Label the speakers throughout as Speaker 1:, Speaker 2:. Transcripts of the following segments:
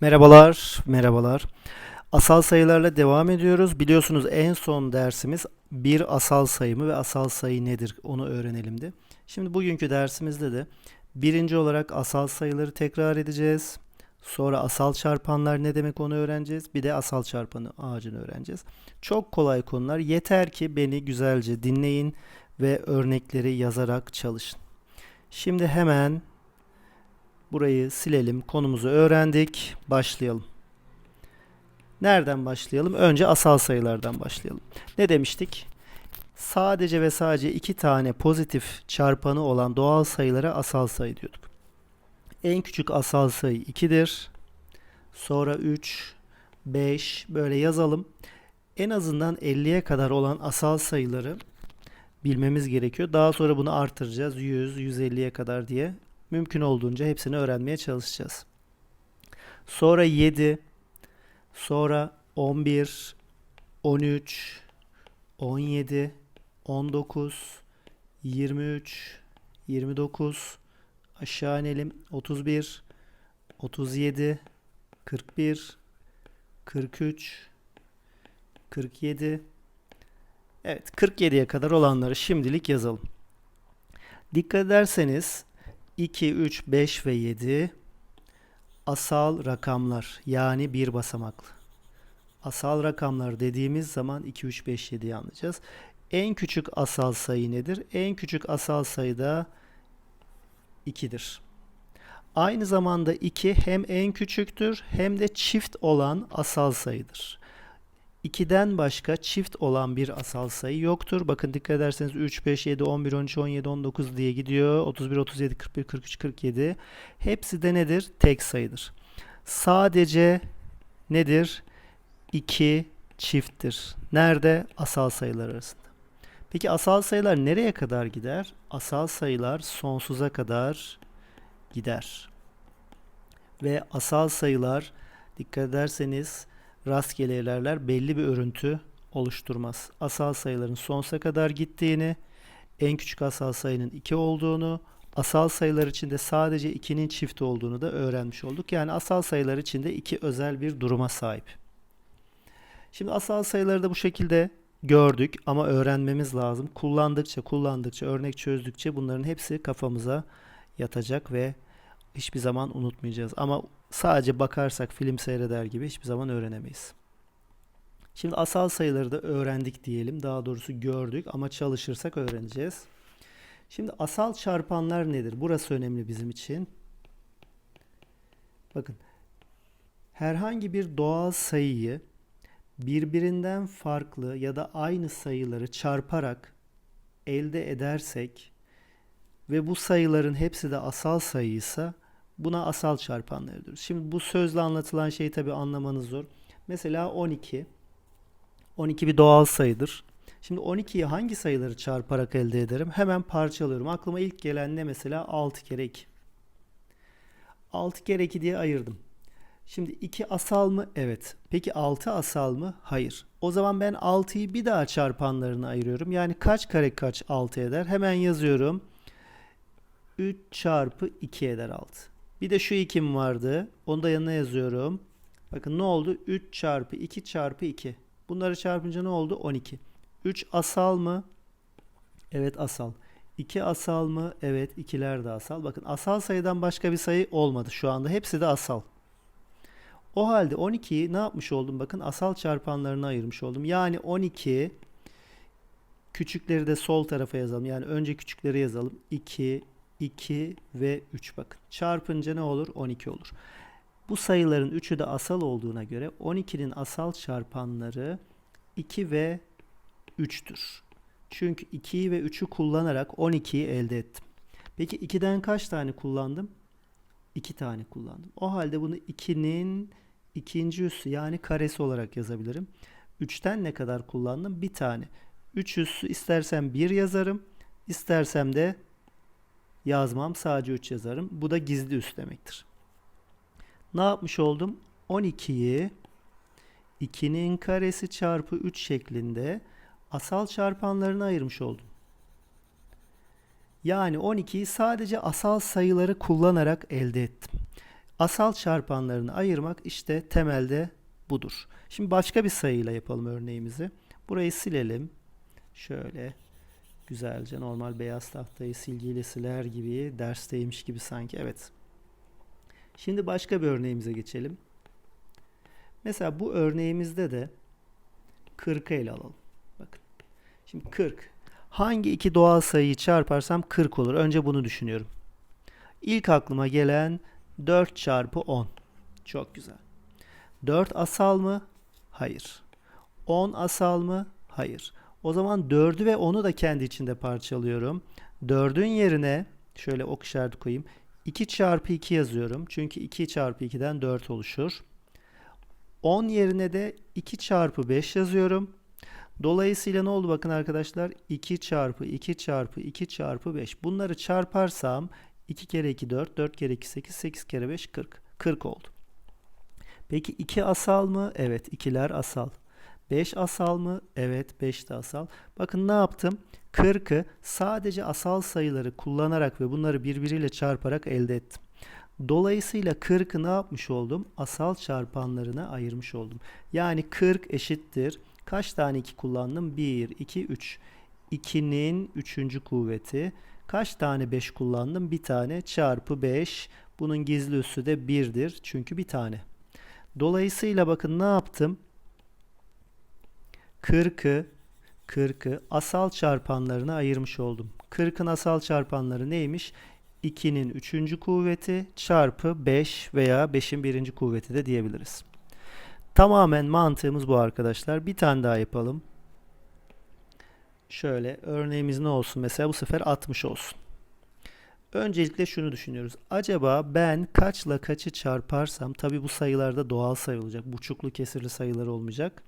Speaker 1: Merhabalar, merhabalar. Asal sayılarla devam ediyoruz. Biliyorsunuz en son dersimiz bir asal sayı mı ve asal sayı nedir onu öğrenelimdi. Şimdi bugünkü dersimizde de birinci olarak asal sayıları tekrar edeceğiz. Sonra asal çarpanlar ne demek onu öğreneceğiz. Bir de asal çarpanı ağacını öğreneceğiz. Çok kolay konular. Yeter ki beni güzelce dinleyin ve örnekleri yazarak çalışın. Şimdi hemen Burayı silelim. Konumuzu öğrendik. Başlayalım. Nereden başlayalım? Önce asal sayılardan başlayalım. Ne demiştik? Sadece ve sadece iki tane pozitif çarpanı olan doğal sayılara asal sayı diyorduk. En küçük asal sayı 2'dir. Sonra 3, 5 böyle yazalım. En azından 50'ye kadar olan asal sayıları bilmemiz gerekiyor. Daha sonra bunu artıracağız 100, 150'ye kadar diye mümkün olduğunca hepsini öğrenmeye çalışacağız. Sonra 7, sonra 11, 13, 17, 19, 23, 29, aşağı inelim 31, 37, 41, 43, 47, Evet 47'ye kadar olanları şimdilik yazalım. Dikkat ederseniz 2, 3, 5 ve 7 asal rakamlar yani bir basamaklı. Asal rakamlar dediğimiz zaman 2, 3, 5, 7'yi anlayacağız. En küçük asal sayı nedir? En küçük asal sayı da 2'dir. Aynı zamanda 2 hem en küçüktür hem de çift olan asal sayıdır. 2'den başka çift olan bir asal sayı yoktur. Bakın dikkat ederseniz 3, 5, 7, 11, 13, 17, 19 diye gidiyor. 31, 37, 41, 43, 47. Hepsi de nedir? Tek sayıdır. Sadece nedir? 2 çifttir. Nerede? Asal sayılar arasında. Peki asal sayılar nereye kadar gider? Asal sayılar sonsuza kadar gider. Ve asal sayılar dikkat ederseniz rastgele ilerler belli bir örüntü oluşturmaz. Asal sayıların sonsuza kadar gittiğini, en küçük asal sayının 2 olduğunu, asal sayılar içinde sadece 2'nin çift olduğunu da öğrenmiş olduk. Yani asal sayılar içinde iki özel bir duruma sahip. Şimdi asal sayıları da bu şekilde gördük ama öğrenmemiz lazım. Kullandıkça, kullandıkça, örnek çözdükçe bunların hepsi kafamıza yatacak ve hiçbir zaman unutmayacağız. Ama sadece bakarsak film seyreder gibi hiçbir zaman öğrenemeyiz. Şimdi asal sayıları da öğrendik diyelim. Daha doğrusu gördük ama çalışırsak öğreneceğiz. Şimdi asal çarpanlar nedir? Burası önemli bizim için. Bakın. Herhangi bir doğal sayıyı birbirinden farklı ya da aynı sayıları çarparak elde edersek ve bu sayıların hepsi de asal sayıysa Buna asal çarpanları diyoruz. Şimdi bu sözle anlatılan şeyi tabi anlamanız zor. Mesela 12. 12 bir doğal sayıdır. Şimdi 12'yi hangi sayıları çarparak elde ederim? Hemen parçalıyorum. Aklıma ilk gelen ne mesela? 6 kere 2. 6 kere 2 diye ayırdım. Şimdi 2 asal mı? Evet. Peki 6 asal mı? Hayır. O zaman ben 6'yı bir daha çarpanlarına ayırıyorum. Yani kaç kare kaç 6 eder? Hemen yazıyorum. 3 çarpı 2 eder 6. Bir de şu 2'm vardı. Onu da yanına yazıyorum. Bakın ne oldu? 3 çarpı 2 çarpı 2. Bunları çarpınca ne oldu? 12. 3 asal mı? Evet asal. 2 asal mı? Evet ikiler de asal. Bakın asal sayıdan başka bir sayı olmadı şu anda. Hepsi de asal. O halde 12'yi ne yapmış oldum? Bakın asal çarpanlarına ayırmış oldum. Yani 12 küçükleri de sol tarafa yazalım. Yani önce küçükleri yazalım. 2, 2 ve 3 bakın. Çarpınca ne olur? 12 olur. Bu sayıların üçü de asal olduğuna göre 12'nin asal çarpanları 2 ve 3'tür. Çünkü 2'yi ve 3'ü kullanarak 12'yi elde ettim. Peki 2'den kaç tane kullandım? 2 tane kullandım. O halde bunu 2'nin ikinci üssü yani karesi olarak yazabilirim. 3'ten ne kadar kullandım? Bir tane. 3 üssü istersem 1 yazarım. İstersem de yazmam. Sadece 3 yazarım. Bu da gizli üs demektir. Ne yapmış oldum? 12'yi 2'nin karesi çarpı 3 şeklinde asal çarpanlarına ayırmış oldum. Yani 12'yi sadece asal sayıları kullanarak elde ettim. Asal çarpanlarını ayırmak işte temelde budur. Şimdi başka bir sayıyla yapalım örneğimizi. Burayı silelim. Şöyle güzelce normal beyaz tahtayı silgiyle siler gibi dersteymiş gibi sanki. Evet. Şimdi başka bir örneğimize geçelim. Mesela bu örneğimizde de 40'ı ele alalım. Bakın. Şimdi 40. Hangi iki doğal sayıyı çarparsam 40 olur. Önce bunu düşünüyorum. İlk aklıma gelen 4 çarpı 10. Çok güzel. 4 asal mı? Hayır. 10 asal mı? Hayır. O zaman 4'ü ve 10'u da kendi içinde parçalıyorum. 4'ün yerine şöyle ok işareti koyayım. 2 çarpı 2 yazıyorum. Çünkü 2 çarpı 2'den 4 oluşur. 10 yerine de 2 çarpı 5 yazıyorum. Dolayısıyla ne oldu bakın arkadaşlar? 2 çarpı 2 çarpı 2 çarpı 5. Bunları çarparsam 2 kere 2 4, 4 kere 2 8, 8 kere 5 40. 40 oldu. Peki 2 asal mı? Evet, ikiler asal. 5 asal mı? Evet, 5 de asal. Bakın ne yaptım? 40'ı sadece asal sayıları kullanarak ve bunları birbiriyle çarparak elde ettim. Dolayısıyla 40'ı ne yapmış oldum? Asal çarpanlarına ayırmış oldum. Yani 40 eşittir. Kaç tane 2 kullandım? 1, 2, 3. 2'nin 3. kuvveti. Kaç tane 5 kullandım? Bir tane çarpı 5. Bunun gizli üssü de 1'dir. Çünkü bir tane. Dolayısıyla bakın ne yaptım? 40'ı 40'ı asal çarpanlarına ayırmış oldum. 40'ın asal çarpanları neymiş? 2'nin 3. kuvveti çarpı 5 veya 5'in 1. kuvveti de diyebiliriz. Tamamen mantığımız bu arkadaşlar. Bir tane daha yapalım. Şöyle örneğimiz ne olsun? Mesela bu sefer 60 olsun. Öncelikle şunu düşünüyoruz. Acaba ben kaçla kaçı çarparsam tabi bu sayılarda doğal sayı olacak. Buçuklu kesirli sayılar olmayacak.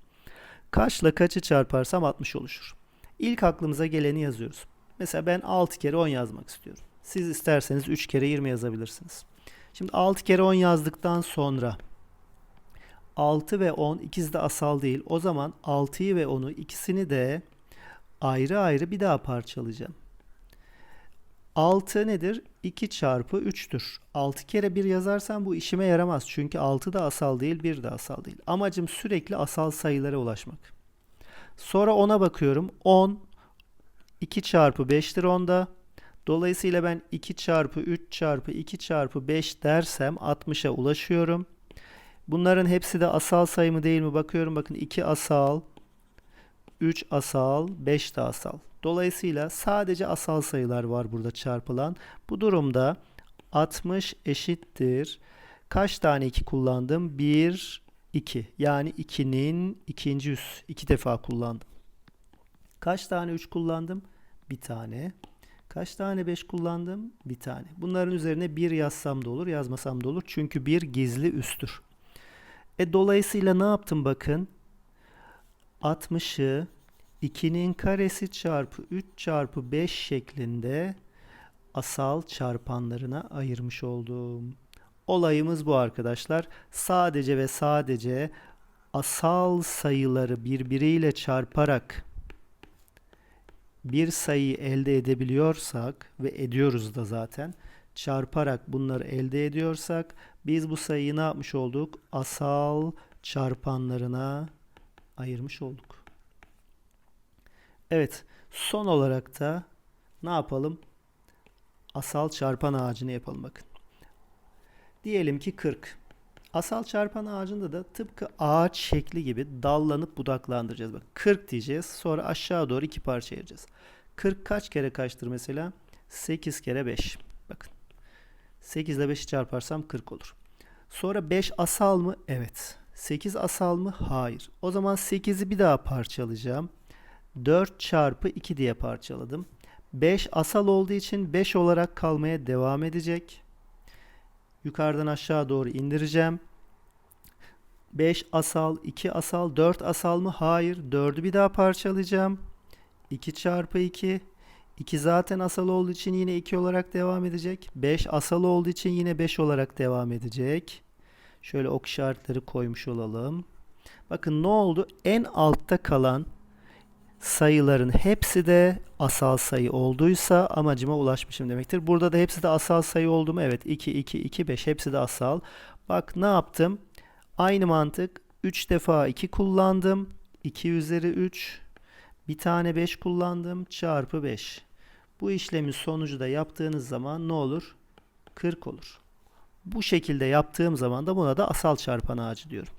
Speaker 1: Kaçla kaçı çarparsam 60 oluşur. İlk aklımıza geleni yazıyoruz. Mesela ben 6 kere 10 yazmak istiyorum. Siz isterseniz 3 kere 20 yazabilirsiniz. Şimdi 6 kere 10 yazdıktan sonra 6 ve 10 ikisi de asal değil. O zaman 6'yı ve 10'u ikisini de ayrı ayrı bir daha parçalayacağım. 6 nedir? 2 çarpı 3'tür. 6 kere 1 yazarsam bu işime yaramaz. Çünkü 6 da asal değil, 1 de asal değil. Amacım sürekli asal sayılara ulaşmak. Sonra 10'a bakıyorum. 10 2 çarpı 5'tir onda. Dolayısıyla ben 2 çarpı 3 çarpı 2 çarpı 5 dersem 60'a ulaşıyorum. Bunların hepsi de asal sayı mı değil mi? Bakıyorum bakın 2 asal, 3 asal, 5 de asal. Dolayısıyla sadece asal sayılar var burada çarpılan. Bu durumda 60 eşittir. Kaç tane 2 kullandım? 1, 2. Yani 2'nin ikinci üs. 2 defa kullandım. Kaç tane 3 kullandım? Bir tane. Kaç tane 5 kullandım? Bir tane. Bunların üzerine 1 yazsam da olur, yazmasam da olur. Çünkü bir gizli üstür. E dolayısıyla ne yaptım bakın? 60'ı 2'nin karesi çarpı 3 çarpı 5 şeklinde asal çarpanlarına ayırmış oldum. Olayımız bu arkadaşlar. Sadece ve sadece asal sayıları birbiriyle çarparak bir sayıyı elde edebiliyorsak ve ediyoruz da zaten çarparak bunları elde ediyorsak biz bu sayıyı ne yapmış olduk? Asal çarpanlarına ayırmış olduk. Evet, son olarak da ne yapalım? Asal çarpan ağacını yapalım bakın. Diyelim ki 40. Asal çarpan ağacında da tıpkı ağaç şekli gibi dallanıp budaklandıracağız. Bak 40 diyeceğiz. Sonra aşağı doğru iki parça ayıracağız. 40 kaç kere kaçtır mesela? 8 kere 5. Bakın. 8 ile 5'i çarparsam 40 olur. Sonra 5 asal mı? Evet. 8 asal mı? Hayır. O zaman 8'i bir daha parçalayacağım. 4 çarpı 2 diye parçaladım. 5 asal olduğu için 5 olarak kalmaya devam edecek. Yukarıdan aşağı doğru indireceğim. 5 asal, 2 asal, 4 asal mı? Hayır. 4'ü bir daha parçalayacağım. 2 çarpı 2. 2 zaten asal olduğu için yine 2 olarak devam edecek. 5 asal olduğu için yine 5 olarak devam edecek. Şöyle ok işaretleri koymuş olalım. Bakın ne oldu? En altta kalan sayıların hepsi de asal sayı olduysa amacıma ulaşmışım demektir. Burada da hepsi de asal sayı oldu mu? Evet 2, 2, 2, 5 hepsi de asal. Bak ne yaptım? Aynı mantık 3 defa 2 kullandım. 2 üzeri 3. Bir tane 5 kullandım. Çarpı 5. Bu işlemin sonucu da yaptığınız zaman ne olur? 40 olur. Bu şekilde yaptığım zaman da buna da asal çarpan ağacı diyorum.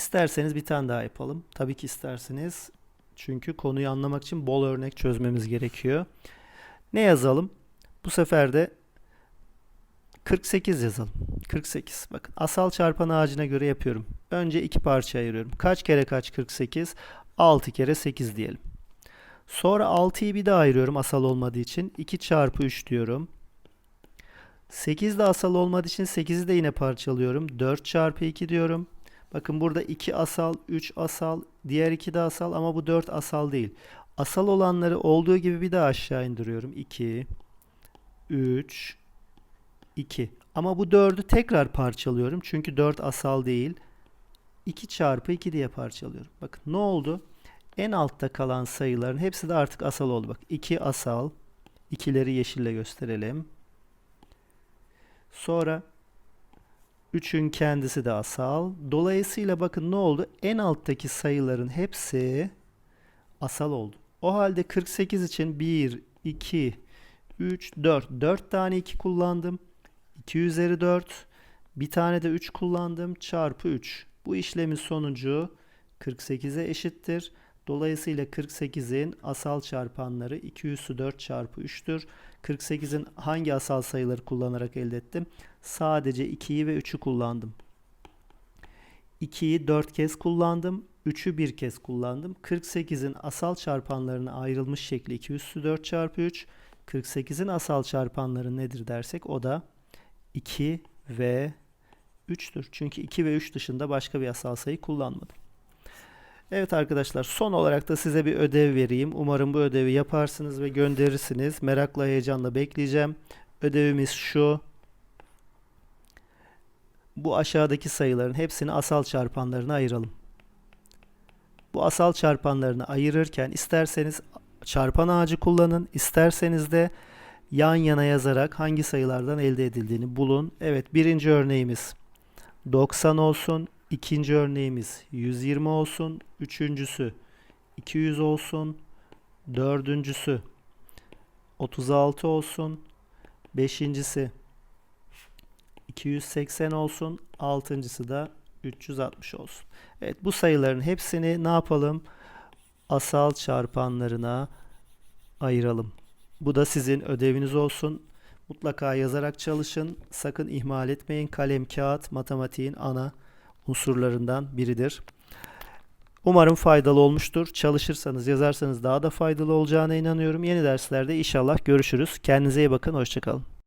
Speaker 1: İsterseniz bir tane daha yapalım. Tabii ki isterseniz. Çünkü konuyu anlamak için bol örnek çözmemiz gerekiyor. Ne yazalım? Bu sefer de 48 yazalım. 48. Bakın asal çarpan ağacına göre yapıyorum. Önce iki parça ayırıyorum. Kaç kere kaç 48? 6 kere 8 diyelim. Sonra 6'yı bir daha ayırıyorum asal olmadığı için. 2 çarpı 3 diyorum. 8 de asal olmadığı için 8'i de yine parçalıyorum. 4 çarpı 2 diyorum. Bakın burada 2 asal, 3 asal, diğer 2 de asal ama bu 4 asal değil. Asal olanları olduğu gibi bir daha aşağı indiriyorum. 2, 3, 2. Ama bu 4'ü tekrar parçalıyorum. Çünkü 4 asal değil. 2 çarpı 2 diye parçalıyorum. Bakın ne oldu? En altta kalan sayıların hepsi de artık asal oldu. Bak 2 asal. İkileri yeşille gösterelim. Sonra 3'ün kendisi de asal. Dolayısıyla bakın ne oldu? En alttaki sayıların hepsi asal oldu. O halde 48 için 1, 2, 3, 4. 4 tane 2 kullandım. 2 üzeri 4. Bir tane de 3 kullandım. Çarpı 3. Bu işlemin sonucu 48'e eşittir. Dolayısıyla 48'in asal çarpanları 2 üssü 4 çarpı 3'tür. 48'in hangi asal sayıları kullanarak elde ettim? Sadece 2'yi ve 3'ü kullandım. 2'yi 4 kez kullandım. 3'ü 1 kez kullandım. 48'in asal çarpanlarına ayrılmış şekli 2 üssü 4 çarpı 3. 48'in asal çarpanları nedir dersek o da 2 ve 3'tür. Çünkü 2 ve 3 dışında başka bir asal sayı kullanmadım. Evet arkadaşlar son olarak da size bir ödev vereyim. Umarım bu ödevi yaparsınız ve gönderirsiniz. Merakla heyecanla bekleyeceğim. Ödevimiz şu. Bu aşağıdaki sayıların hepsini asal çarpanlarına ayıralım. Bu asal çarpanlarını ayırırken isterseniz çarpan ağacı kullanın, isterseniz de yan yana yazarak hangi sayılardan elde edildiğini bulun. Evet birinci örneğimiz 90 olsun. İkinci örneğimiz 120 olsun. Üçüncüsü 200 olsun. Dördüncüsü 36 olsun. Beşincisi 280 olsun. Altıncısı da 360 olsun. Evet bu sayıların hepsini ne yapalım? Asal çarpanlarına ayıralım. Bu da sizin ödeviniz olsun. Mutlaka yazarak çalışın. Sakın ihmal etmeyin. Kalem, kağıt, matematiğin ana unsurlarından biridir. Umarım faydalı olmuştur. Çalışırsanız, yazarsanız daha da faydalı olacağına inanıyorum. Yeni derslerde inşallah görüşürüz. Kendinize iyi bakın. Hoşçakalın.